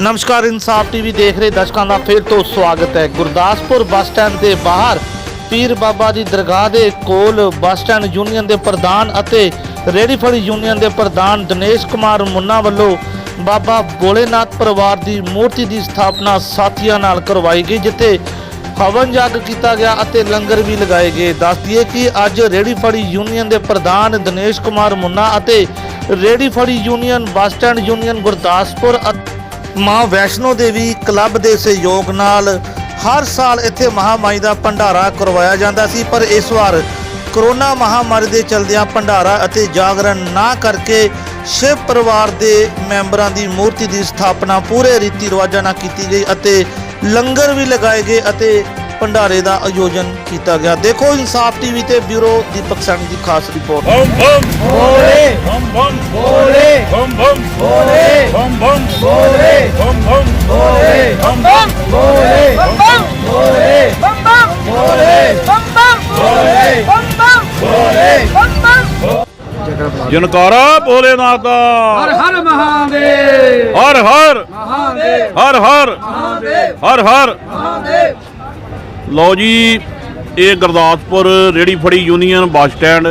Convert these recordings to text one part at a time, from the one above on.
ਨਮਸਕਾਰ, ਇਨਸਾਫ ਟੀਵੀ ਦੇਖ ਰਹੇ ਦਰਸ਼ਕਾਂ ਦਾ ਫਿਰ ਤੋਂ ਸਵਾਗਤ ਹੈ। ਗੁਰਦਾਸਪੁਰ ਬੱਸ ਸਟੈਂਡ ਦੇ ਬਾਹਰ ਪੀਰ ਬਾਬਾ ਦੀ ਦਰਗਾਹ ਦੇ ਕੋਲ ਬੱਸ ਸਟੈਂਡ ਯੂਨੀਅਨ ਦੇ ਪ੍ਰਧਾਨ ਅਤੇ ਰੇਹੜੀ ਫੜੀ ਯੂਨੀਅਨ ਦੇ ਪ੍ਰਧਾਨ ਦਿਨੇਸ਼ ਕੁਮਾਰ ਮੁੰਨਾ ਵੱਲੋਂ ਬਾਬਾ ਭੋਲੇਨਾਥ ਪਰਿਵਾਰ ਦੀ ਮੂਰਤੀ ਦੀ ਸਥਾਪਨਾ ਸਾਥੀਆਂ ਨਾਲ ਕਰਵਾਈ ਗਈ, ਜਿੱਥੇ ਹਵਨ ਜਗ ਕੀਤਾ ਗਿਆ ਅਤੇ ਲੰਗਰ ਵੀ ਲਗਾਏ ਗਏ। ਦੱਸਦੀਏ ਕਿ ਅੱਜ ਰੇਹੜੀ ਫੜੀ ਯੂਨੀਅਨ ਦੇ ਪ੍ਰਧਾਨ ਦਿਨੇਸ਼ ਕੁਮਾਰ ਮੁੰਨਾ ਅਤੇ ਰੇਹੜੀ ਫੜੀ union bus stand union Gurdaspur ਅਤੇ ਮਾਂ ਵੈਸ਼ਨੋ ਦੇਵੀ ਕਲੱਬ ਦੇ ਸਹਿਯੋਗ ਨਾਲ ਹਰ ਸਾਲ ਇੱਥੇ ਮਹਾਮਾਈ ਦਾ ਭੰਡਾਰਾ ਕਰਵਾਇਆ ਜਾਂਦਾ ਸੀ, ਪਰ ਇਸ ਵਾਰ ਕਰੋਨਾ ਮਹਾਮਾਰੀ ਦੇ ਚਲਦਿਆਂ ਭੰਡਾਰਾ ਅਤੇ ਜਾਗਰਣ ਨਾ ਕਰਕੇ ਸ਼ਿਵ ਪਰਿਵਾਰ ਦੇ ਮੈਂਬਰਾਂ ਦੀ ਮੂਰਤੀ ਦੀ ਸਥਾਪਨਾ ਪੂਰੇ ਰੀਤੀ ਰਿਵਾਜਾਂ ਨਾਲ ਕੀਤੀ ਗਈ ਅਤੇ ਲੰਗਰ ਵੀ ਲਗਾਏ ਗਏ ਅਤੇ ਭੰਡਾਰੇ ਦਾ ਆਯੋਜਨ ਕੀਤਾ ਗਿਆ। ਦੇਖੋ ਇਨਸਾਫ ਟੀਵੀ ਤੇ ਬਿਊਰੋ ਦੀਪਕ ਸੈਣੀ ਦੀ ਖਾਸ ਰਿਪੋਰਟ। ਬਮ ਬਮ ਬੋਲੇ। ਬਮ ਬਮ ਬੋਲੇ। ਬਮ ਬਮ ਬੋਲੇ। ਬਮ ਬਮ ਬੋਲੇ। ਬਮ ਬਮ ਬੋਲੇ। ਬਮ ਬਮ ਬੋਲੇ। ਬਮ ਬੋਲੇ। ਬੋਲੇ। ਬੋਲੇ। ਬੋਲੇ। ਜਨਕਾਰਾ ਭੋਲੇਨਾਥ ਦਾ। ਹਰ ਹਰ। ਮਹਾਦੇਵ। ਹਰ ਹਰ। ਮਹਾਦੇਵ। ਹਰ ਹਰ। ਮਹਾਦੇਵ। ਹਰ ਹਰ। ਲਓ ਜੀ, ਇਹ ਗੁਰਦਾਸਪੁਰ ਰੇੜੀ ਫੜੀ ਯੂਨੀਅਨ ਬੱਸ ਸਟੈਂਡ,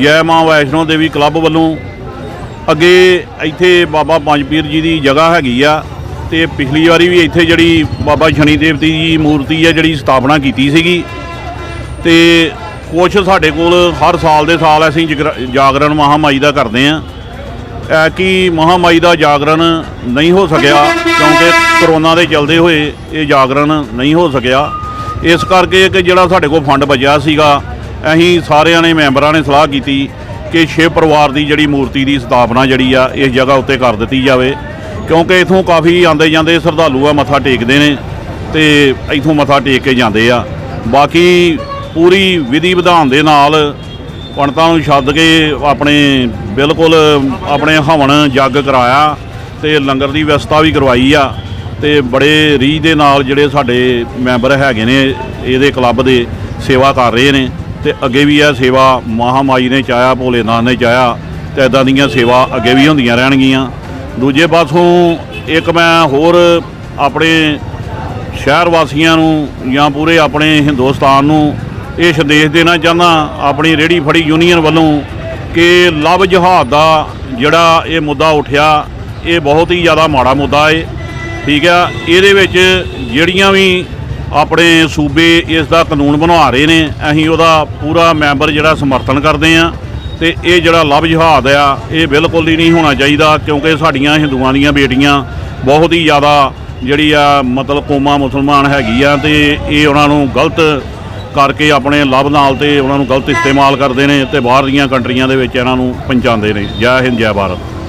ਜੈ ਮਾਂ ਵੈਸ਼ਨੋ ਦੇਵੀ ਕਲੱਬ ਵੱਲੋਂ ਅੱਗੇ ਇੱਥੇ ਬਾਬਾ ਪੰਜਪੀਰ ਜੀ ਦੀ ਜਗ੍ਹਾ ਹੈਗੀ ਆ ਤੇ ਪਿਛਲੀ ਵਾਰੀ ਵੀ ਇੱਥੇ ਜਿਹੜੀ ਬਾਬਾ ਸ਼ਨੀ ਦੇਵਤੀ ਜੀ ਮੂਰਤੀ ਆ ਜਿਹੜੀ ਸਥਾਪਨਾ ਕੀਤੀ ਸੀਗੀ ਤੇ ਕੁਛ ਸਾਡੇ ਕੋਲ ਹਰ ਸਾਲ ਦੇ ਸਾਲ ਅਸੀਂ ਜਗਰ- ਜਾਗਰਣ ਮਹਾਮਾਈ ਦਾ ਕਰਦੇ ਆਂ। ਐ ਕਿ ਮਹਾਮਾਈ ਦਾ ਜਾਗਰਣ ਨਹੀਂ ਹੋ ਸਕਿਆ ਕਿਉਂਕਿ ਕਰੋਨਾ ਦੇ ਚਲਦੇ ਹੋਏ ਇਹ ਜਾਗਰਣ ਨਹੀਂ ਹੋ ਸਕਿਆ। ਇਸ ਕਰਕੇ ਕਿ ਜਿਹੜਾ ਸਾਡੇ ਕੋਲ ਫੰਡ ਬਚਿਆ ਸੀਗਾ, ਅਸੀਂ ਸਾਰਿਆਂ ਨੇ, ਮੈਂਬਰਾਂ ਨੇ ਸਲਾਹ ਕੀਤੀ ਕਿ ਸ਼ਿਵ ਪਰਿਵਾਰ ਦੀ ਜਿਹੜੀ ਮੂਰਤੀ ਦੀ ਸਥਾਪਨਾ ਜਿਹੜੀ ਆ, ਇਸ ਜਗ੍ਹਾ ਉੱਤੇ ਕਰ ਦਿੱਤੀ ਜਾਵੇ। ਕਿਉਂਕਿ ਇਥੋਂ ਕਾਫੀ ਆਂਦੇ ਜਾਂਦੇ ਸ਼ਰਧਾਲੂ ਆ, ਮੱਥਾ ਟੇਕਦੇ ਨੇ ਤੇ ਇਥੋਂ ਮੱਥਾ ਟੇਕ ਕੇ ਜਾਂਦੇ ਆ। ਬਾਕੀ ਪੂਰੀ ਵਿਧੀ ਵਿਧਾਨ ਦੇ ਨਾਲ ਪੰਡਤਾਂ ਨੂੰ ਛੱਡ ਕੇ ਆਪਣੇ ਬਿਲਕੁਲ ਆਪਣੇ ਹਵਨ ਜੱਗ ਕਰਾਇਆ ਤੇ ਲੰਗਰ ਦੀ ਵਿਵਸਥਾ ਵੀ ਕਰਵਾਈ ਆ। ਤੇ ਬੜੇ ਰੀਝ ਦੇ ਨਾਲ ਜਿਹੜੇ ਸਾਡੇ ਮੈਂਬਰ ਹੈਗੇ ਨੇ, ਇਹਦੇ ਕਲੱਬ ਦੇ ਸੇਵਾ ਕਰ ਰਹੇ ਨੇ ਤੇ ਅੱਗੇ ਵੀ ਇਹ ਸੇਵਾ ਮਹਾਮਾਈ ਨੇ ਚਾਹਿਆ ਭੋਲੇਨਾਥ ਨੇ ਚਾਹਿਆ ਤੇ ਇਦਾਂ ਦੀਆਂ ਸੇਵਾ ਅੱਗੇ ਵੀ ਹੁੰਦੀਆਂ ਰਹਿਣਗੀਆਂ। ਦੂਜੇ ਪਾਸੋਂ ਇੱਕ ਮੈਂ ਹੋਰ ਆਪਣੇ ਸ਼ਹਿਰ ਵਾਸੀਆਂ ਨੂੰ ਜਾਂ ਪੂਰੇ ਆਪਣੇ ਹਿੰਦੁਸਤਾਨ ਨੂੰ ਇਹ ਸੰਦੇਸ਼ ਦੇਣਾ ਚਾਹੁੰਦਾ, ਆਪਣੀ ਰੇੜੀ ਫੜੀ ਯੂਨੀਅਨ ਵੱਲੋਂ ਕਿ ਲਵ ਜਹਾਦ ਦਾ ਜਿਹੜਾ ਇਹ ਮੁੱਦਾ ਉੱਠਿਆ, ਇਹ ਬਹੁਤ ਹੀ ਜ਼ਿਆਦਾ ਮਾੜਾ ਮੁੱਦਾ ਏ। ਠੀਕ ਆ, ਇਹਦੇ ਵਿੱਚ ਜਿਹੜੀਆਂ ਵੀ ਆਪਣੇ ਸੂਬੇ ਇਸ ਦਾ ਕਾਨੂੰਨ ਬਣਾ ਰਹੇ ਨੇ, ਅਸੀਂ ਉਹਦਾ ਪੂਰਾ ਮੈਂਬਰ ਜਿਹੜਾ ਸਮਰਥਨ ਕਰਦੇ ਆ ਤੇ ਇਹ ਜਿਹੜਾ ਲਵ ਜਹਾਦ ਆ, ਇਹ ਬਿਲਕੁਲ ਹੀ ਨਹੀਂ ਹੋਣਾ ਚਾਹੀਦਾ ਕਿਉਂਕਿ ਸਾਡੀਆਂ ਹਿੰਦੂਆਂ ਦੀਆਂ ਬੇਟੀਆਂ ਬਹੁਤ ਹੀ ਜ਼ਿਆਦਾ ਜਿਹੜੀ ਆ, ਮਤਲਬ ਕੋਮਾ ਮੁਸਲਮਾਨ ਹੈਗੀ ਆ ਤੇ ਇਹ ਉਹਨਾਂ ਨੂੰ ਗਲਤ ਕਰਕੇ ਆਪਣੇ ਲਵ ਨਾਲ ਤੇ ਉਹਨਾਂ ਨੂੰ ਗਲਤ ਇਸਤੇਮਾਲ ਕਰਦੇ ਨੇ ਤੇ ਬਾਹਰ ਦੀਆਂ ਕੰਟਰੀਆਂ ਦੇ ਵਿੱਚ ਇਹਨਾਂ ਨੂੰ ਪਹੁੰਚਾਉਂਦੇ ਨੇ। ਜੈ ਹਿੰਦ, ਜੈ ਭਾਰਤ।